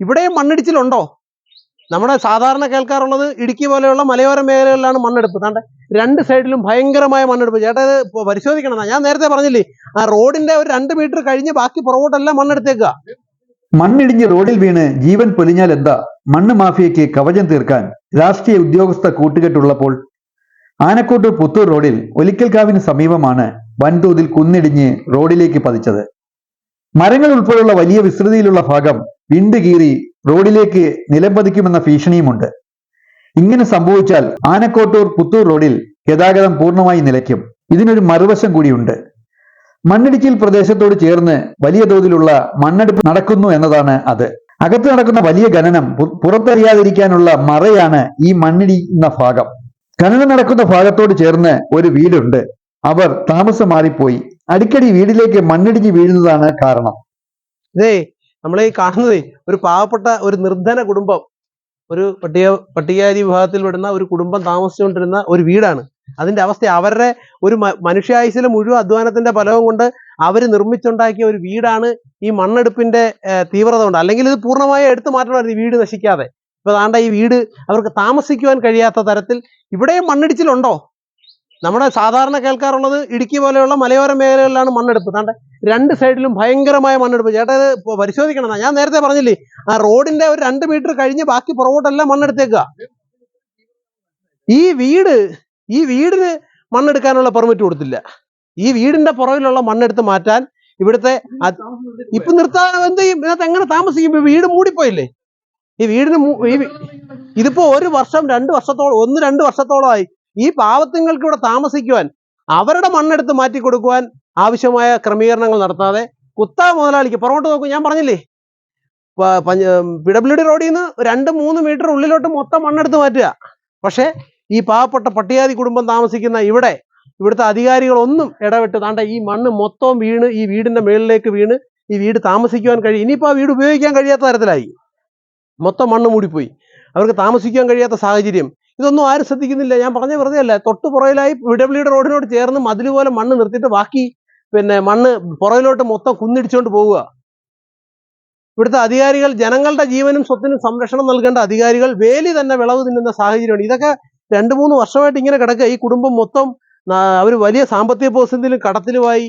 ഇവിടെയും മണ്ണിടിച്ചിലുണ്ടോ? നമ്മുടെ സാധാരണ കേൾക്കാറുള്ളത് ഇടുക്കി പോലെയുള്ള മലയോര മേഖലകളിലാണ് മണ്ണെടുപ്പ്. താണ്ടെ രണ്ട് സൈഡിലും ഭയങ്കരമായ മണ്ണെടുപ്പ്. ചേട്ടാ ഇത് പരിശോധിക്കണം ഞാൻ നേരത്തെ പറഞ്ഞില്ലേ ആ റോഡിന്റെ ഒരു രണ്ട് മീറ്റർ കഴിഞ്ഞ് ബാക്കി പുറകോട്ടെല്ലാം മണ്ണെടുത്തേക്കുക മണ്ണിടിഞ്ഞ് റോഡിൽ വീണ് ജീവൻ പൊലിഞ്ഞാൽ എന്താ? മണ്ണ് മാഫിയയ്ക്ക് കവചം തീർക്കാൻ രാഷ്ട്രീയ ഉദ്യോഗസ്ഥ കൂട്ടുകെട്ടുള്ളപ്പോൾ ആനക്കോട്ടൂർ പുത്തൂർ റോഡിൽ ഒലിക്കൽക്കാവിന് സമീപമാണ് വൻതോതിൽ കുന്നിടിഞ്ഞ് റോഡിലേക്ക് പതിച്ചത്. മരങ്ങൾ ഉൾപ്പെടെയുള്ള വലിയ വിസ്തൃതിയിലുള്ള ഭാഗം വിണ്ട് കീറി റോഡിലേക്ക് നിലംപതിക്കുമെന്ന ഭീഷണിയുമുണ്ട്. ഇങ്ങനെ സംഭവിച്ചാൽ ആനക്കോട്ടൂർ പുത്തൂർ റോഡിൽ ഗതാഗതം പൂർണമായി നിലയ്ക്കും. ഇതിനൊരു മറുവശം കൂടിയുണ്ട്. മണ്ണിടിച്ചിൽ പ്രദേശത്തോട് ചേർന്ന് വലിയ തോതിലുള്ള മണ്ണെടുപ്പ് നടക്കുന്നു എന്നതാണ് അത്. അകത്ത് നടക്കുന്ന വലിയ ഖനനം പുറത്തറിയാതിരിക്കാനുള്ള മറയാണ് ഈ മണ്ണിടിക്കുന്ന ഭാഗം. ഖനനം നടക്കുന്ന ഭാഗത്തോട് ചേർന്ന് ഒരു വീടുണ്ട്. അവർ താമസം മാറിപ്പോയി അടിക്കടി വീടിലേക്ക് മണ്ണിടിഞ്ഞ് വീഴുന്നതാണ് കാരണം. നമ്മളെ ഈ കാണുന്നത് ഒരു പാവപ്പെട്ട ഒരു നിർധന കുടുംബം. ഒരു പട്ടിക പട്ടികജാതി വിഭാഗത്തിൽ പെടുന്ന ഒരു കുടുംബം താമസിച്ചുകൊണ്ടിരുന്ന ഒരു വീടാണ്. അതിന്റെ അവസ്ഥ അവരുടെ ഒരു മനുഷ്യായുസിലെ മുഴുവൻ അധ്വാനത്തിന്റെ ഫലവും കൊണ്ട് അവർ നിർമ്മിച്ചുണ്ടാക്കിയ ഒരു വീടാണ് ഈ മണ്ണെടുപ്പിന്റെ തീവ്രത കൊണ്ട്. അല്ലെങ്കിൽ ഇത് പൂർണമായി എടുത്തു മാറ്റണമായിരുന്നു ഈ വീട് നശിക്കാതെ. ഇപ്പൊ താണ്ട ഈ വീട് അവർക്ക് താമസിക്കുവാൻ കഴിയാത്ത തരത്തിൽ ഇവിടെയും മണ്ണിടിച്ചിലുണ്ടോ? നമ്മുടെ സാധാരണ കേൾക്കാറുള്ളത് ഇടുക്കി പോലെയുള്ള മലയോര മേഖലകളിലാണ് മണ്ണെടുപ്പ്. താണ്ട രണ്ട് സൈഡിലും ഭയങ്കരമായ മണ്ണെടുപ്പ്. ചേട്ടാ ഇത് പരിശോധിക്കണം ഞാൻ നേരത്തെ പറഞ്ഞില്ലേ ആ റോഡിന്റെ ഒരു രണ്ട് മീറ്റർ കഴിഞ്ഞ് ബാക്കി പുറകോട്ടെല്ലാം മണ്ണെടുത്തേക്കുക ഈ വീട് ഈ വീടിന് മണ്ണെടുക്കാനുള്ള പെർമിറ്റ് കൊടുത്തില്ല. ഈ വീടിന്റെ പുറകിലുള്ള മണ്ണെടുത്ത് മാറ്റാൻ ഇവിടുത്തെ ഇപ്പൊ നിർത്താൻ എന്ത് ചെയ്യും? ഇതിനകത്ത് എങ്ങനെ താമസിക്കും? വീട് മൂടിപ്പോയില്ലേ? ഈ വീടിന് ഇതിപ്പോ ഒരു വർഷം രണ്ട് വർഷത്തോളം ഒന്ന് രണ്ട് വർഷത്തോളമായി. ഈ പാവത്തുങ്ങൾക്ക് ഇവിടെ താമസിക്കുവാൻ അവരുടെ മണ്ണെടുത്ത് മാറ്റി കൊടുക്കുവാൻ ആവശ്യമായ ക്രമീകരണങ്ങൾ നടത്താതെ കുത്താ മുതലാളിക്ക് പുറകോട്ട് നോക്കൂ ഞാൻ പറഞ്ഞില്ലേ? പി ഡബ്ല്യു ഡി റോഡിൽ നിന്ന് രണ്ട് മൂന്ന് മീറ്റർ ഉള്ളിലോട്ട് മൊത്തം മണ്ണെടുത്ത് മാറ്റുക. പക്ഷേ ഈ പാവപ്പെട്ട പട്ടികാതി കുടുംബം താമസിക്കുന്ന ഇവിടെ ഇവിടുത്തെ അധികാരികളൊന്നും ഇടപെട്ട് താണ്ട ഈ മണ്ണ് മൊത്തം വീണ് ഈ വീടിന്റെ മേളിലേക്ക് വീണ് ഈ വീട് താമസിക്കുവാൻ കഴിയും ഇനിയിപ്പോൾ ആ വീട് ഉപയോഗിക്കാൻ കഴിയാത്ത തരത്തിലായി. മൊത്തം മണ്ണ് മൂടിപ്പോയി. അവർക്ക് താമസിക്കാൻ കഴിയാത്ത സാഹചര്യം. ഇതൊന്നും ആരും ശ്രദ്ധിക്കുന്നില്ല. ഞാൻ പറഞ്ഞ വെറുതെ അല്ല തൊട്ട് പുറയിലായി ഡബ്ല്യു റോഡിനോട് ചേർന്ന് മതിൽ പോലെ മണ്ണ് നിർത്തിയിട്ട് ബാക്കി പിന്നെ മണ്ണ് പുറയിലോട്ട് മൊത്തം കുന്നിടിച്ചുകൊണ്ട് പോവുക. ഇവിടുത്തെ അധികാരികൾ ജനങ്ങളുടെ ജീവനും സ്വത്തിനും സംരക്ഷണം നൽകേണ്ട അധികാരികൾ വേലി തന്നെ വിളവ് തിന്നുന്ന സാഹചര്യമാണ്. ഇതൊക്കെ രണ്ട് മൂന്ന് വർഷമായിട്ട് ഇങ്ങനെ കിടക്കുക. ഈ കുടുംബം മൊത്തം അവർ വലിയ സാമ്പത്തിക പ്രതിസന്ധിയിലും കടത്തിലുമായി.